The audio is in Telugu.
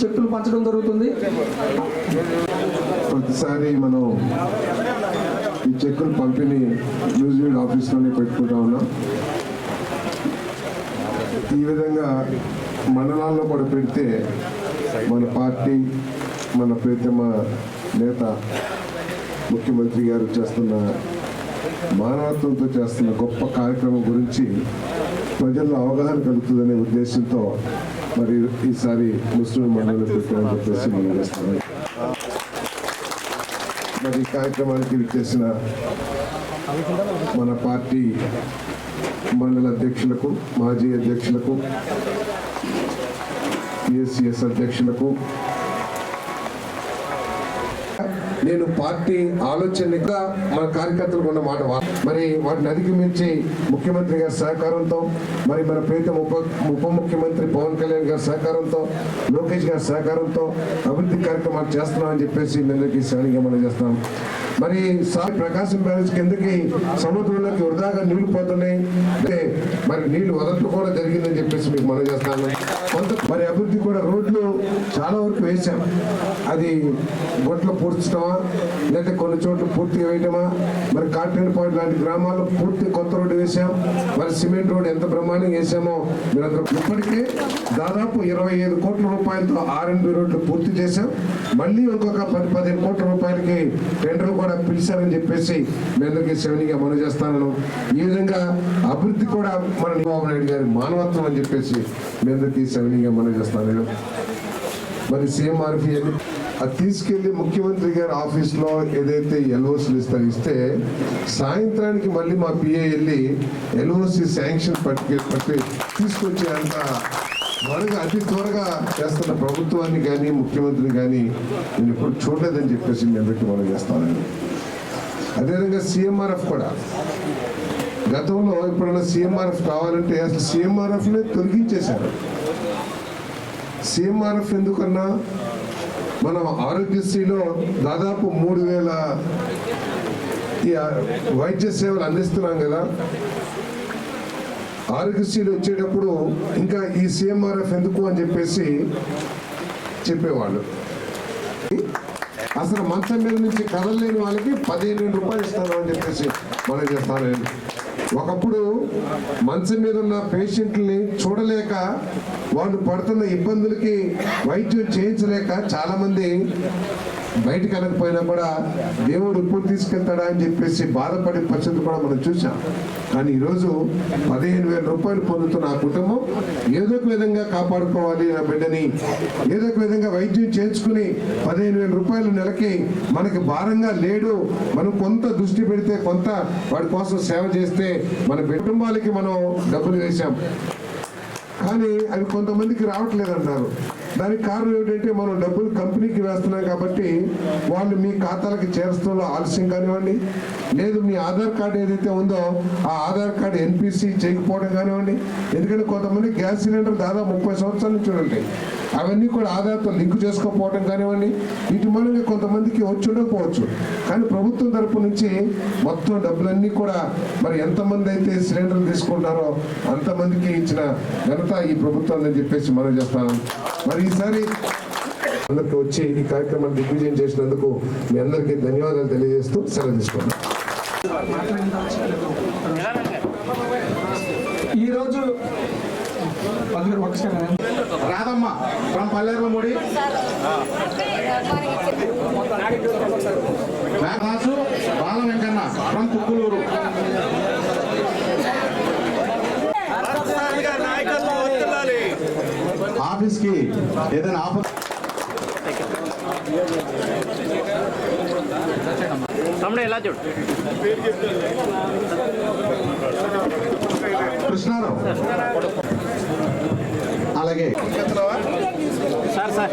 చెక్కులు పంచడం జరుగుతుంది. ప్రతిసారి మనం ఈ చెక్కులు పంపిణీ న్యూజిలాండ్ ఆఫీస్లోనే పెట్టుకుంటా ఉన్నాం. ఈ విధంగా మండలాల్లో కూడా పెడితే మన పార్టీ మన ప్రీతమ నేత ముఖ్యమంత్రి గారు చేస్తున్న మానవత్వంతో చేస్తున్న గొప్ప కార్యక్రమం గురించి ప్రజల్లో అవగాహన కలుగుతుందనే ఉద్దేశంతో మరి ఈసారి ముస్లిం మండలి పెట్టామని చెప్పేసి మనం మరి ఈ కార్యక్రమానికి చేసిన మన పార్టీ మండల అధ్యక్షులకు మాజీ అధ్యక్షులకు పిఎస్సిఎస్ అధ్యక్షులకు నేను పార్టీ ఆలోచనగా మన కార్యకర్తలకు ఉన్న మాట వా- మరి వాటిని అధిగమించి ముఖ్యమంత్రి గారి సహకారంతో మరి మన ప్రీతం ఉప ఉప ముఖ్యమంత్రి పవన్ కళ్యాణ్ గారి సహకారంతో లోకేష్ గారి సహకారంతో అభివృద్ధి కార్యక్రమాలు చేస్తున్నామని చెప్పేసి మీ అందరికీ శ్రేణిగా మనం చేస్తున్నాం మరి ప్రకాశం బ్యారేజ్ కిందకి సముద్రంలోకి వృధాగా నీళ్ళు పోతున్నాయి. అంటే మరి నీళ్ళు వదలటం కూడా జరిగిందని చెప్పేసి మీకు మనం చేస్తాను కొంత మరి అభివృద్ధి కూడా రోడ్లు చాలా వరకు వేశాం. అది గొట్లు పూడ్చడమా లేకపోతే కొన్ని చోట్ల పూర్తిగా వేయటమా మరి కాటన్ పాయింట్ లాంటి గ్రామాల్లో పూర్తి కొత్త రోడ్డు వేశాం. మరి సిమెంట్ రోడ్ ఎంత బ్రహ్మాండంగా వేసామో మీరందరూ ఇప్పటికే దాదాపు ఇరవై ఐదు కోట్ల రూపాయలతో ఆర్ఎన్బి రోడ్లు పూర్తి చేశాం. మళ్ళీ ఇంకొక పది పదిహేను కోట్ల రూపాయలకి టెండర్లు కూడా పిలిచారని చెప్పేసి మీ అందరికీ శ్రేణిగా మనం చేస్తాను. ఈ విధంగా అభివృద్ధి కూడా మన చంద్రబాబు నాయుడు గారి మానవత్వం అని చెప్పేసి మీ అందరికీ శ్రేణిగా మనం చేస్తాను. నేను మరి ఆర్ఫీ అది తీసుకెళ్ళి ముఖ్యమంత్రి గారి ఆఫీస్లో ఏదైతే ఎల్ఓసీలు ఇస్తారు ఇస్తే సాయంత్రానికి మళ్ళీ మా పిఏ వెళ్ళి ఎల్ఓసి శాంక్షన్ పట్టుకు పట్టి మనకు త్వరగా అతి త్వరగా చేస్తున్న ప్రభుత్వాన్ని కానీ ముఖ్యమంత్రిని కానీ నేను ఎప్పుడు చూడలేదని చెప్పేసి నేను పెట్టి మనం చేస్తానండి. అదేవిధంగా సీఎంఆర్ఎఫ్ కూడా. గతంలో ఇప్పుడున్న సీఎంఆర్ఎఫ్ కావాలంటే అసలు సీఎంఆర్ఎఫ్నే తొలగించేశారు. సీఎంఆర్ఎఫ్ ఎందుకన్నా మనం ఆరోగ్యశ్రీలో దాదాపు మూడు వేల వైద్య సేవలు అందిస్తున్నాం కదా. ఆరోగ్యశ్రీలు వచ్చేటప్పుడు ఇంకా ఈ సీఎంఆర్ఎఫ్ ఎందుకు అని చెప్పేసి చెప్పేవాళ్ళు అసలు మంచం మీద నుంచి కదలలేని వాళ్ళకి పదిహేను వేల రూపాయలు ఇస్తాను అని చెప్పేసి మనం చేస్తాను నేను. ఒకప్పుడు మంచం మీద ఉన్న పేషెంట్ని చూడలేక వాళ్ళు పడుతున్న ఇబ్బందులకి వైద్యం చేయించలేక చాలామంది బయటకు వెళ్ళకపోయినా కూడా దేవుడు ఎప్పుడు తీసుకెళ్తాడా అని చెప్పేసి బాధపడే పరిస్థితి కూడా మనం చూసాం కానీ ఈరోజు పదిహేను వేల రూపాయలు పొందుతున్న ఆ కుటుంబం ఏదో ఒక విధంగా కాపాడుకోవాలి నా బిడ్డని ఏదో ఒక విధంగా వైద్యం చేయించుకుని పదిహేను వేల రూపాయలు నెలకి మనకి భారంగా లేడు. మనం కొంత దృష్టి పెడితే కొంత వాడి కోసం సేవ చేస్తే మన కుటుంబాలకి మనం డబ్బులు వేసాం కానీ అవి కొంతమందికి రావట్లేదు అంటారు దానికి కారణం ఏంటంటే మనం డబ్బులు కంపెనీకి వేస్తున్నాం కాబట్టి వాళ్ళు మీ ఖాతాలకు చేరుస్తున్న ఆలస్యం కానివ్వండి లేదు మీ ఆధార్ కార్డు ఏదైతే ఉందో ఆ ఆధార్ కార్డు ఎన్పిసి చేయకపోవడం కానివ్వండి ఎందుకంటే కొంతమంది గ్యాస్ సిలిండర్ దాదాపు ముప్పై సంవత్సరాల నుంచి ఉంటాయి అవన్నీ కూడా ఆధార్తో లింక్ చేసుకోకపోవడం కానివ్వండి వీటి మనకి కొంతమందికి వచ్చి ఉండకపోవచ్చు. కానీ ప్రభుత్వం తరపు నుంచి మొత్తం డబ్బులన్నీ కూడా మరి ఎంతమంది అయితే సిలిండర్లు తీసుకుంటారో అంతమందికి ఇచ్చిన ఘనత ఈ ప్రభుత్వం అని చెప్పేసి మనం చేస్తాను మరి ఈసారి అందరికి వచ్చి ఈ కార్యక్రమాన్ని దిగ్విజయం చేసినందుకు మీ అందరికీ ధన్యవాదాలు తెలియజేస్తూ సెలవు తీసుకున్నాను ఈరోజు రాదమ్మ ఫ్రమ్ పల్లెర్లమూడి రాసు బాల వెంకన్న ఫ్రమ్ కుక్కులూరు. ఆఫీస్కి ఏదైనా ఆఫర్ ఎలా చూడు? కృష్ణారావు. అలాగే. Sir sir.